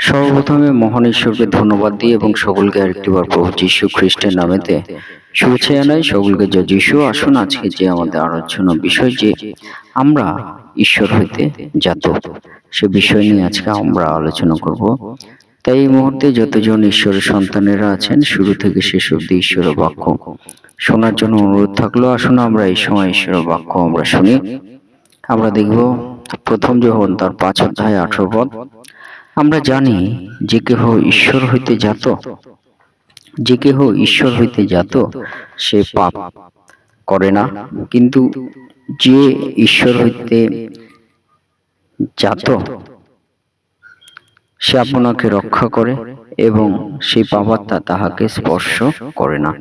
সর্বপ্রথমে মহান ঈশ্বরকে ধন্যবাদ দিই এবং সকলকে আরেকটিবার প্রভু যীশু খ্রিস্টের নামেতে শুভেচ্ছা জানাই। সকলকে জয় যীশু। আসুন আজকে যে আমাদের আলোচনা বিষয় যে আমরা ঈশ্বর হইতে জাত, সে বিষয় নিয়ে আজকে আমরা আলোচনা করব। তাই এই মুহূর্তে যতজন ঈশ্বরের সন্তানেরা আছেন, শুরু থেকে শেষ অব্দি ঈশ্বরের বাক্য শোনার জন্য অনুরোধ থাকল। আসুন আমরা এই সময় ঈশ্বরের বাক্য আমরা শুনি। আমরা দেখব প্রথম যখন তার পাঁচ অধ্যায় আঠারো পদ আমরা জানি যে কেহ ঈশ্বর হইতে জাত, যে কেহ ঈশ্বর হইতে জাত, সে পাপ করে না। কিন্তু যে ঈশ্বর হইতে জাত, সে আপনাকে রক্ষা করে এবং সেই পাপাত্মা তাহাকে স্পর্শ করে না।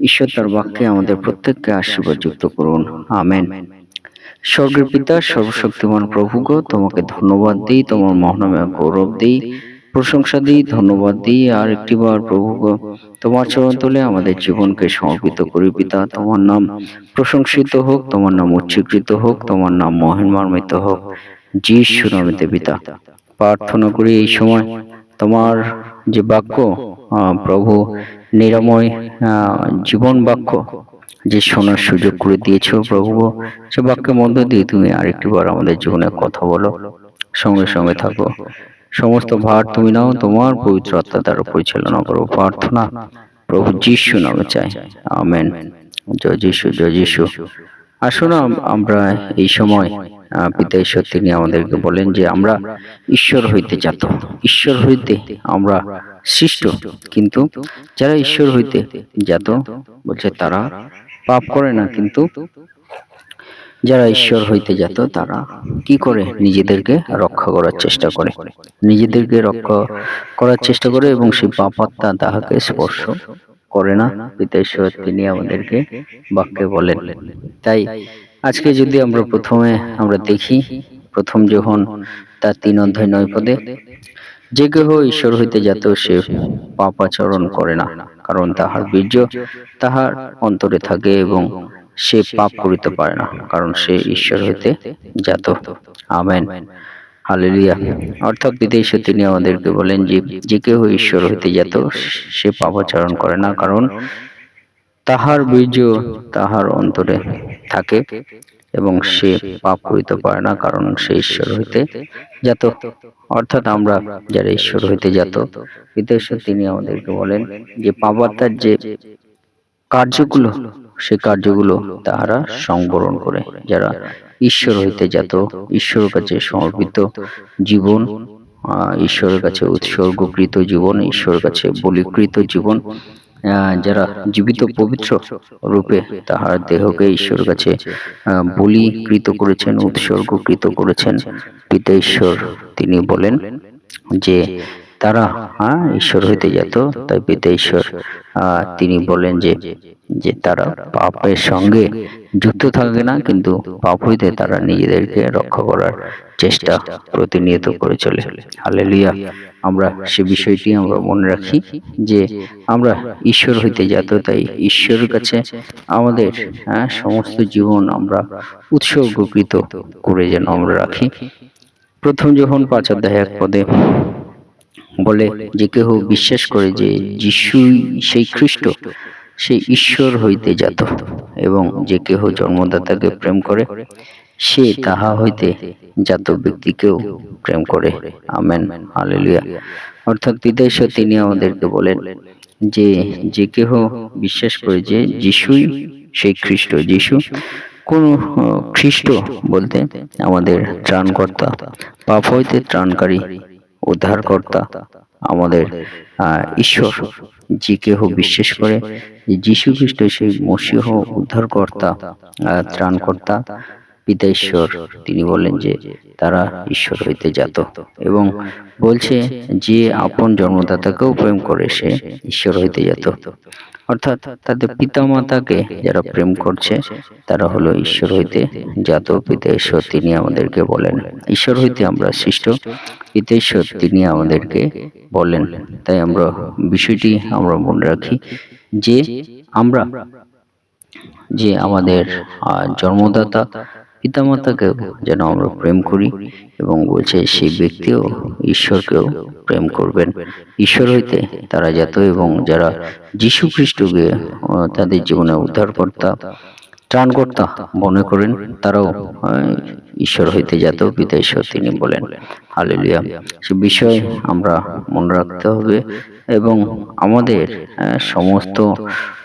ঈশ্বর তার বাক্যে আমাদের প্রত্যেককে আশীর্বাদ যুক্ত করুন। আমেন। স্বর্গের পিতা, সর্বশক্তিমান প্রভু গো তোমাকে ধন্যবাদ দিই, তোমার মহানামে গৌরব দিই, প্রশংসা দিই, ধন্যবাদ দিই আর একটিবার প্রভু গো তোমার চরণ তলে আমাদের জীবনকে সমর্পিত করি পিতা, তোমার নাম প্রশংসিত হোক, তোমার নাম উচ্চীকৃত হোক, তোমার নাম মহিমান্বিত হোক, যিশু নামেতে পিতা। প্রার্থনা করি এই সময় তোমার যে বাক্য প্রভু নিরাময় জীবন বাক্য যে শোনার সুযোগ করে দিয়েছ প্রভু, সে বাক্যের মধ্য দিয়ে তুমি আরেকটিবার আমাদের জীবনে কথা বলো। সঙ্গে সঙ্গে থাকো। সমস্ত ভার তুমি নাও, তোমার পবিত্র আত্মা দ্বারা পরিচালনা করো। প্রার্থনা প্রভু যিশু নামে চাই। আমেন। জয় যিশু জয় যিশু। আসুন আমরা এই সময় পিতা ঈশ্বর তিনি আমাদেরকে বলেন যে আমরা ঈশ্বর হইতে জাত। ঈশ্বর হইতে আমরা সৃষ্ট। কিন্তু যারা ঈশ্বর হইতে জাত, বলছে তারা পাপ করে না, কিন্তু যারা ঈশ্বর হইতে যেত তারা কি করে নিজেদেরকে রক্ষা করার চেষ্টা করে? নিজেদেরকে রক্ষা করার চেষ্টা করে এবং সেই পাপাত্মা তাহাকে স্পর্শ করে না। পিতা ঈশ্বর তিনি আমাদেরকে বাক্যে বলেন। তাই আজকে যদি আমরা প্রথমে আমরা দেখি, প্রথম যখন তার তিন অধ্যায় নয় পদে যে কেহ ঈশ্বর হইতে যাত সে পাপাচরণ করে না, কারণ তাহার বীর্য তাহার অন্তরে থাকে এবং সে পাপ করিতে পারে না, কারণ সে ঈশ্বর হইতে জাত। আমেন। হালেলুয়া। অর্থাৎ বিদেশে তিনি আমাদেরকে বলেন যে যে কেহ ঈশ্বর হইতে যেত সে পাপাচরণ করে না, কারণ তাহার বীর্য তাহার অন্তরে থাকে। এবং সে পাপ করিতে পারে না কারণ সে ঈশ্বর হইতে যাত। অর্থাৎ আমরা যারা ঈশ্বর হইতে যাত ঈশ্বর তিনি আমাদেরকে বলেন যে পাপাত্মার যে কার্যগুলো সে কার্যগুলো তাহারা সংবরণ করে যারা ঈশ্বর হইতে যাত ঈশ্বরের কাছে সমর্পিত জীবন আহ, ঈশ্বরের কাছে উৎসর্গকৃত জীবন ঈশ্বরের কাছে বলিকৃত জীবন। যারা জীবিত পবিত্র রূপে তাহার দেহকে ঈশ্বরের কাছে আহ, বলিকৃত করেছেন উৎসর্গকৃত করেছেন। পিতা ঈশ্বর তিনি বলেন যে তারা হ্যাঁ ঈশ্বর হইতে যেত তাই পিতা ঈশ্বর। তিনি বলেন যে যে তারা পাপের সঙ্গে যুক্ত থাকে না কিন্তু পাপ হইতে তারা নিজেদেরকে রক্ষা করার চেষ্টা প্রতিনিয়ত করে চলে। হালেলুয়া। আমরা সে বিষয়টি আমরা মনে রাখি যে আমরা ঈশ্বর হইতে যাত তাই ঈশ্বরের কাছে আমাদের হ্যাঁ, সমস্ত জীবন আমরা উৎসর্গকৃত করে যেন আমরা রাখি। প্রথম যখন পাঁচ অধ্যায় এক পদে বলে যে কেহ বিশ্বাস করে যে যিশুই সেই খ্রিস্ট সেই ঈশ্বর হইতে জাত এবং যে কেহ জন্মদাতাকে প্রেম করে সে তাহা হইতে জাত ব্যক্তিকেও প্রেম করে। আমেন। হালেলুয়া। অর্থাৎ ঈশ্বর তিনি আমাদেরকে বলেন যে যে কেহ বিশ্বাস করে যে যিশুই সেই খ্রিস্ট। যিশু কোন খ্রিস্ট বলতে আমাদের ত্রাণকর্তা পাপ হইতে ত্রাণকারী। উদ্ধারকর্তা আমাদের ঈশ্বর যে কেহ বিশ্বাস করে যীশু খ্রিস্ট সেই মসীহ উদ্ধারকর্তা ত্রাণকর্তা পিতা ঈশ্বর তিনি বলেন যে, তারা ঈশ্বর হইতে জাত। এবং বলছে যে, আপন জন্মদাতাকেও প্রেম করে সে ঈশ্বর হইতে জাত। অর্থাৎ তাদের পিতা মাতাকে যারা প্রেম করছে, তারা হলো ঈশ্বর হইতে জাত পিতা ঈশ্বর তিনি আমাদেরকে বলেন, ঈশ্বর হইতে আমরা সৃষ্ট পিতা ঈশ্বর তিনি আমাদেরকে বলেন। তাই আমরা বিষয়টি আমরা মনে রাখি যে, আমরা যে আমাদের জন্মদাতা পিতামাতাকেও যেন আমরা প্রেম করি এবং বলছে সেই ব্যক্তিও ঈশ্বরকেও প্রেম করবেন। ঈশ্বর হইতে তারা যেত এবং যারা যীশু খ্রিস্টকে তাদের জীবনে উদ্ধারকর্তা, ত্রাণকর্তা মনে করেন, তারাও ঈশ্বর হইতে যেত পিতা ঈশ্বর তিনি বলেন। হালেলুয়া। সে বিষয়ে আমরা মনে রাখতে হবে এবং আমাদের সমস্ত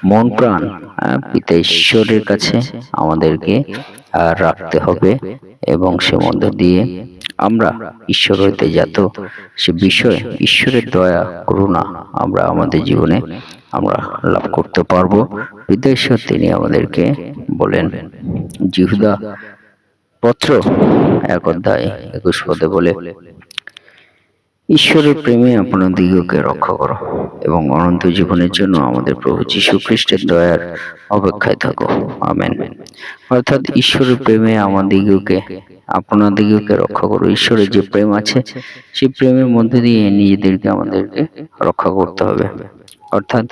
মন প্রাণ পিতা ঈশ্বরের কাছে আমাদেরকে রাখতে হবে এবং সে মধ্য দিয়ে আমরা ঈশ্বর হইতে যেত। সে বিষয় ঈশ্বরের দয়া, করুণা আমরা আমাদের জীবনে আমরা লাভ করতে পারব। পিতা তিনি আমাদেরকে বলেন। জিহুদা পত্র এক অধ্যায় একুশ পদে বলে ঈশ্বরের প্রেমে আপনাদিগকে রক্ষা করো এবং অনন্ত জীবনের জন্য আমাদের প্রভু যীশু খ্রিস্টের দয়ার অপেক্ষায় থাকো। আমেন। অর্থাৎ ঈশ্বরের প্রেমে আমাদিগকে আপনাদিগকে রক্ষা করো। ঈশ্বরের যে প্রেম আছে, সেই প্রেমের মধ্যে দিয়ে নিজেদেরকে আমাদেরকে রক্ষা করতে হবে। অর্থাৎ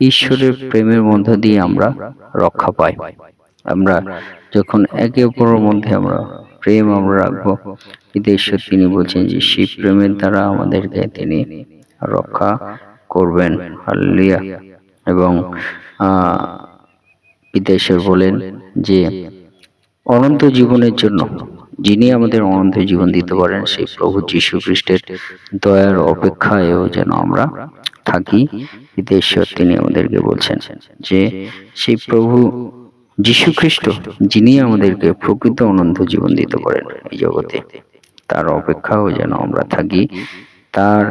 ঈশ্বরের প্রেমের মধ্য দিয়ে আমরা রক্ষা পাই। আমরা যখন একে অপরের মধ্যে আমরা প্রেম আমরা রাখব। ঈশ্বর তিনি বলছেন যে সেই প্রেমের দ্বারা আমাদেরকে তিনি রক্ষা করবেন। হাল্লিয়া। এবং আহ বিদেশ্বর বলেন যে, অনন্ত জীবনের জন্য যিনি আমাদের অনন্ত জীবন দিতে পারেন সেই প্রভু যীশু খ্রিস্টের দয়ার অপেক্ষায়ও যেন আমরা থাকি। বিদেশ্বর তিনি আমাদেরকে বলছেন যে সেই প্রভু যীশু খ্রিস্ট যিনি আমাদেরকে প্রকৃত অনন্ত জীবন দিতে পারেন এই জগতে, তার অপেক্ষাও যেন আমরা থাকি, তার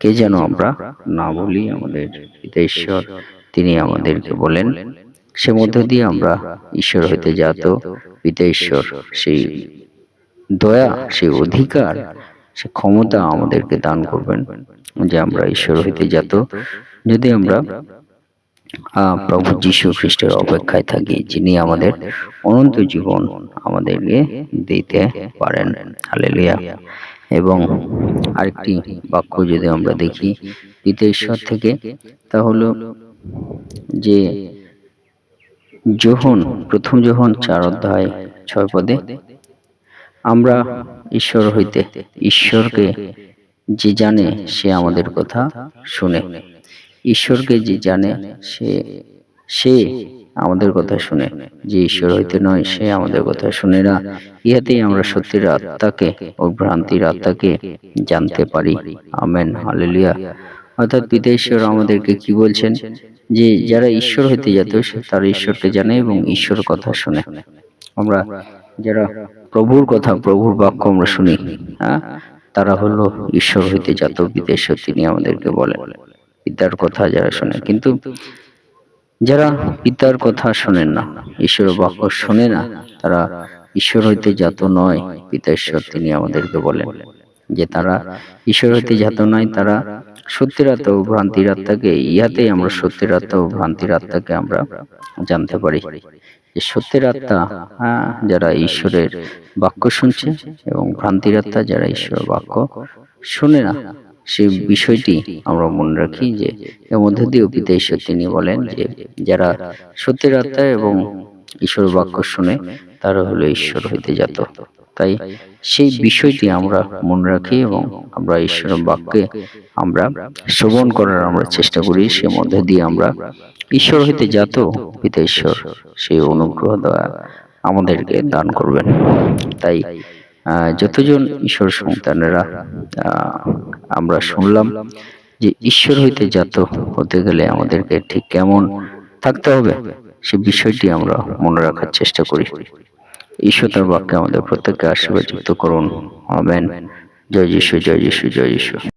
কে যেন আমরা না বলি আমাদের ঈশ্বর, তিনি আমাদেরকে বলেন, সে মধ্য দিয়ে আমরা ঈশ্বর হইতে যাত পিতা ঈশ্বর সেই দয়া, সেই অধিকার, সে ক্ষমতা আমাদেরকে দান করবেন যে আমরা ঈশ্বর হইতে যাত যদি আমরা প্রভু যীশু খ্রিস্টের অপেক্ষায় থাকি, যিনি আমাদের অনন্ত জীবন আমাদেরকে দিতে পারেন। হালেলুয়া। এবং আরেকটি বাক্য যদি আমরা দেখি পিতা ঈশ্বর থেকে, তা হলো যে যোহন প্রথম যোহন চার অধ্যায় ছয় পদে, আমরা ঈশ্বর হইতে, ঈশ্বরকে যে জানে সে আমাদের কথা শুনে। ঈশ্বরকে যে জানে, সে সে আমাদের কথা শুনে। যে ঈশ্বর হইতে নয়, সে আমাদের কথা শুনে না। ইহাতেই আমরা সত্যের আত্মাকে ও ভ্রান্তির আত্মাকে জানতে পারি। আমেন। হালেলুয়া। অর্থাৎ পিতা ঈশ্বর আমাদেরকে কি বলছেন? যে যারা ঈশ্বর হইতে যেত সে- তারা ঈশ্বরকে জানে এবং ঈশ্বর কথা শুনে। আমরা যারা প্রভুর কথা, প্রভুর বাক্য আমরা শুনি হ্যাঁ তারা হলো ঈশ্বর হইতে জাত বিদেশ্বর তিনি আমাদেরকে বলেন। পিতার কথা যারা শোনে। কিন্তু যারা পিতার কথা শোনেন না ঈশ্বরের বাক্য শোনে না তারা ঈশ্বর হইতে জাত নয় পিতা ঈশ্বর তিনি আমাদেরকে বলেন। যে তারা ঈশ্বর হইতে জাত নয় তারা সত্যের আত্মা ও ভ্রান্তির আত্মাকে ইহাতেই আমরা সত্যের আত্মা ও ভ্রান্তির আত্মাকে আমরা জানতে পারি। যে সত্যের আত্মা হ্যাঁ, যারা ঈশ্বরের বাক্য শুনছে এবং ভ্রান্তির আত্মা যারা ঈশ্বরের বাক্য শুনে না সেই বিষয়টি আমরা মনে রাখি যে এর মধ্যে দিয়ে পিতা ঈশ্বর তিনি বলেন যে যারা সত্যের আত্মা এবং ঈশ্বর বাক্য শুনে তারা হলো ঈশ্বর হইতে যেত। তাই সেই বিষয়টি আমরা মনে রাখি এবং আমরা ঈশ্বরের বাক্যে আমরা শ্রবণ করার আমরা চেষ্টা করি সে মধ্যে দিয়ে আমরা ঈশ্বর হইতে যাত পিতা ঈশ্বর সেই অনুগ্রহ দেওয়া আমাদেরকে দান করবেন। তাই যতজন ঈশ্বর সন্তানেরা আমরা শুনলাম যে ঈশ্বর হইতে জাত হতে গেলে আমাদেরকে ঠিক কেমন থাকতে হবে, সে বিষয়টি আমরা মনে রাখার চেষ্টা করি। ঈশ্বর তার বাক্যে আমাদের প্রত্যেককে আশীর্বাদ যুক্ত করুন। আমেন। জয় যিশু জয় যিশু জয় যিশু।